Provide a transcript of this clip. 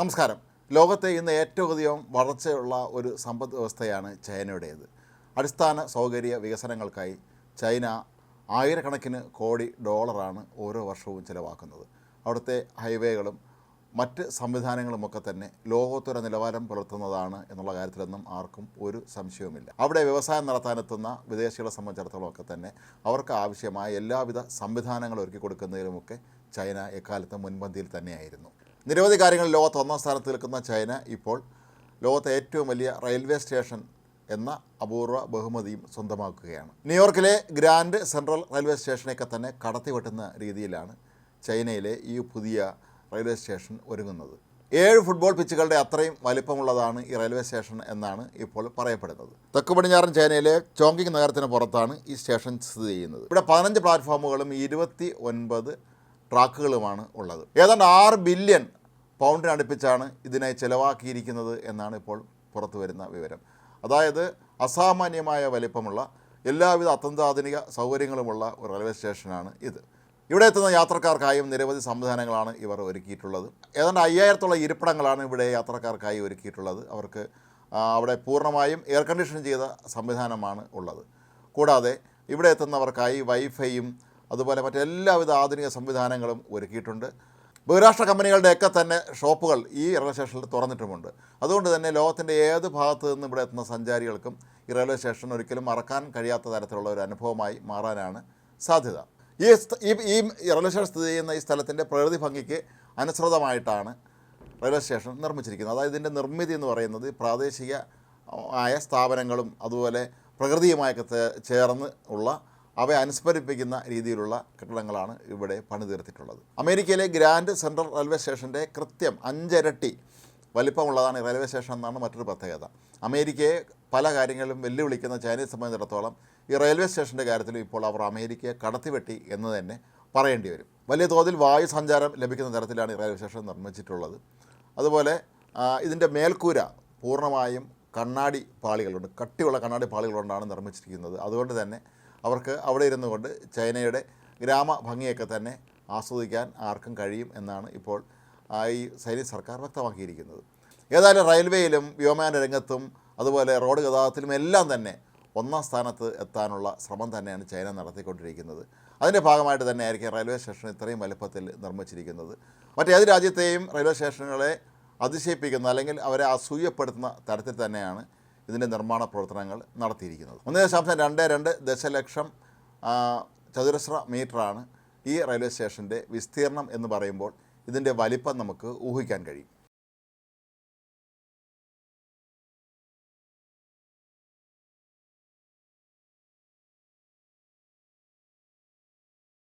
നമസ്കാരം. ലോകത്തെ ഇന്ന് ഏറ്റവും അധികം വളർച്ചയുള്ള ഒരു സമ്പദ് വ്യവസ്ഥയാണ് ചൈനയുടേത്. അടിസ്ഥാന സൗകര്യ വികസനങ്ങൾക്കായി ചൈന ആയിരക്കണക്കിന് കോടി ഡോളറാണ് ഓരോ വർഷവും ചിലവാക്കുന്നത്. അവിടുത്തെ ഹൈവേകളും മറ്റ് സംവിധാനങ്ങളുമൊക്കെ തന്നെ ലോകോത്തര നിലവാരം പുലർത്തുന്നതാണ് എന്നുള്ള കാര്യത്തിലൊന്നും ആർക്കും ഒരു സംശയവുമില്ല. അവിടെ വ്യവസായം നടത്താനെത്തുന്ന വിദേശികളെ സംബന്ധിച്ചിടത്തോളം ഒക്കെ തന്നെ അവർക്ക് ആവശ്യമായ എല്ലാവിധ സംവിധാനങ്ങളും ഒരുക്കി കൊടുക്കുന്നതിലുമൊക്കെ ചൈന എക്കാലത്ത് മുൻപന്തിയിൽ തന്നെയായിരുന്നു. നിരവധി കാര്യങ്ങൾ ലോകത്ത് ഒന്നാം സ്ഥാനത്ത് നിൽക്കുന്ന ചൈന ഇപ്പോൾ ലോകത്തെ ഏറ്റവും വലിയ റെയിൽവേ സ്റ്റേഷൻ എന്ന അപൂർവ ബഹുമതിയും സ്വന്തമാക്കുകയാണ്. ന്യൂയോർക്കിലെ ഗ്രാൻഡ് സെൻട്രൽ റെയിൽവേ സ്റ്റേഷനൊക്കെ തന്നെ കടത്തിവെട്ടുന്ന രീതിയിലാണ് ചൈനയിലെ ഈ പുതിയ റെയിൽവേ സ്റ്റേഷൻ ഒരുങ്ങുന്നത്. ഏഴ് ഫുട്ബോൾ പിച്ചുകളുടെ അത്രയും വലിപ്പമുള്ളതാണ് ഈ റെയിൽവേ സ്റ്റേഷൻ എന്നാണ് ഇപ്പോൾ പറയപ്പെടുന്നത്. തെക്ക് പടിഞ്ഞാറൻ ചൈനയിലെ ചോങ്കിങ് നഗരത്തിന് പുറത്താണ് ഈ സ്റ്റേഷൻ സ്ഥിതി ചെയ്യുന്നത്. ഇവിടെ പതിനഞ്ച് പ്ലാറ്റ്ഫോമുകളും ഇരുപത്തി ഒൻപത് ട്രാക്കുകളുമാണ് ഉള്ളത്. ഏതാണ്ട് ആറ് ബില്യൺ പൗണ്ടിനടുപ്പിച്ചാണ് ഇതിനെ ചിലവാക്കിയിരിക്കുന്നത് എന്നാണ് ഇപ്പോൾ പുറത്തു വരുന്ന വിവരം. അതായത് അസാമാന്യമായ വലിപ്പമുള്ള എല്ലാവിധ അത്യന്താധുനിക സൗകര്യങ്ങളുമുള്ള ഒരു റെയിൽവേ സ്റ്റേഷനാണ് ഇത്. ഇവിടെ എത്തുന്ന യാത്രക്കാർക്കായും നിരവധി സംവിധാനങ്ങളാണ് ഇവർ ഒരുക്കിയിട്ടുള്ളത്. ഏതാണ്ട് അയ്യായിരത്തോളം ഇരിപ്പിടങ്ങളാണ് ഇവിടെ യാത്രക്കാർക്കായി ഒരുക്കിയിട്ടുള്ളത്. അവർക്ക് അവിടെ പൂർണമായും എയർ കണ്ടീഷൻ ചെയ്ത സംവിധാനമാണ് ഉള്ളത്. കൂടാതെ ഇവിടെ എത്തുന്നവർക്കായി വൈഫൈയും അതുപോലെ മറ്റെല്ലാവിധ ആധുനിക സംവിധാനങ്ങളും ഒരുക്കിയിട്ടുണ്ട്. ബഹുരാഷ്ട്ര കമ്പനികളുടെയൊക്കെ തന്നെ ഷോപ്പുകൾ ഈ റെയിൽവേ സ്റ്റേഷനിൽ തുറന്നിട്ടുമുണ്ട്. അതുകൊണ്ട് തന്നെ ലോകത്തിന്റെ ഏത് ഭാഗത്തു നിന്നും ഇവിടെ എത്തുന്ന സഞ്ചാരികൾക്കും ഈ റെയിൽവേ സ്റ്റേഷൻ ഒരിക്കലും മറക്കാൻ കഴിയാത്ത തരത്തിലുള്ള ഒരു അനുഭവമായി മാറാനാണ് സാധ്യത. ഈ ഈ റെയിൽവേ സ്റ്റേഷൻ സ്ഥിതി ചെയ്യുന്ന ഈ സ്ഥലത്തിന്റെ പ്രകൃതി ഭംഗിക്ക് അനുസൃതമായിട്ടാണ് റെയിൽവേ സ്റ്റേഷൻ നിർമ്മിച്ചിരിക്കുന്നത്. അതായത് ഇതിന്റെ നിർമ്മിതി എന്ന് പറയുന്നത് പ്രാദേശിക ആയ സ്ഥാപനങ്ങളും അതുപോലെ പ്രകൃതിയുമായൊക്കെ ചേർന്ന് ഉള്ള അവയെ അനുസ്മരിപ്പിക്കുന്ന രീതിയിലുള്ള കെട്ടിടങ്ങളാണ് ഇവിടെ പണിതീർത്തിട്ടുള്ളത്. അമേരിക്കയിലെ ഗ്രാൻഡ് സെൻട്രൽ റെയിൽവേ സ്റ്റേഷന്റെ കൃത്യം അഞ്ചരട്ടി വലിപ്പമുള്ളതാണ് റെയിൽവേ സ്റ്റേഷൻ എന്നാണ് മറ്റൊരു പ്രത്യേകത. അമേരിക്കയെ പല കാര്യങ്ങളിലും വെല്ലുവിളിക്കുന്ന ചൈനീസ് സംബന്ധിച്ചിടത്തോളം ഈ റെയിൽവേ സ്റ്റേഷന്റെ കാര്യത്തിലും ഇപ്പോൾ അവർ അമേരിക്കയെ കടത്തിവെട്ടി എന്ന് തന്നെ പറയേണ്ടി വരും. വലിയ തോതിൽ വായു സഞ്ചാരം ലഭിക്കുന്ന തരത്തിലാണ് ഈ റെയിൽവേ സ്റ്റേഷൻ നിർമ്മിച്ചിട്ടുള്ളത്. അതുപോലെ ഇതിന്റെ മേൽക്കൂര പൂർണമായും കണ്ണാടി പാളികളുണ്ട്. കട്ടിയുള്ള കണ്ണാടി പാളികൾ കൊണ്ടാണ് നിർമ്മിച്ചിരിക്കുന്നത്. അതുകൊണ്ട് തന്നെ അവർക്ക് അവിടെ ഇരുന്നു കൊണ്ട് ചൈനയുടെ ഗ്രാമ ഭംഗിയൊക്കെ തന്നെ ആസ്വദിക്കാൻ ആർക്കും കഴിയും എന്നാണ് ഇപ്പോൾ ഈ സൈനിക സർക്കാർ വ്യക്തമാക്കിയിരിക്കുന്നത്. ഏതായാലും റെയിൽവേയിലും വ്യോമയാന രംഗത്തും അതുപോലെ റോഡ് ഗതാഗതത്തിലും എല്ലാം തന്നെ ഒന്നാം സ്ഥാനത്ത് എത്താനുള്ള ശ്രമം തന്നെയാണ് ചൈന നടത്തിക്കൊണ്ടിരിക്കുന്നത്. അതിന്റെ ഭാഗമായിട്ട് തന്നെ ആയിരിക്കും റെയിൽവേ സ്റ്റേഷൻ ഇത്രയും വലുപ്പത്തിൽ നിർമ്മിച്ചിരിക്കുന്നത്. മറ്റേത് രാജ്യത്തെയും റെയിൽവേ സ്റ്റേഷനുകളെ അതിശയിപ്പിക്കുന്ന അല്ലെങ്കിൽ അവരെ അസൂയപ്പെടുത്തുന്ന തരത്തിൽ തന്നെയാണ് ഇതിന്റെ നിർമ്മാണ പ്രവർത്തനങ്ങൾ നടത്തിയിരിക്കുന്നത്. ഒന്ന് ദശാംശം രണ്ട് രണ്ട് ദശലക്ഷം ചതുരശ്ര മീറ്ററാണ് ഈ റെയിൽവേ സ്റ്റേഷന്റെ വിസ്തീർണം എന്ന് പറയുമ്പോൾ ഇതിന്റെ വലിപ്പം നമുക്ക് ഊഹിക്കാൻ കഴിയും.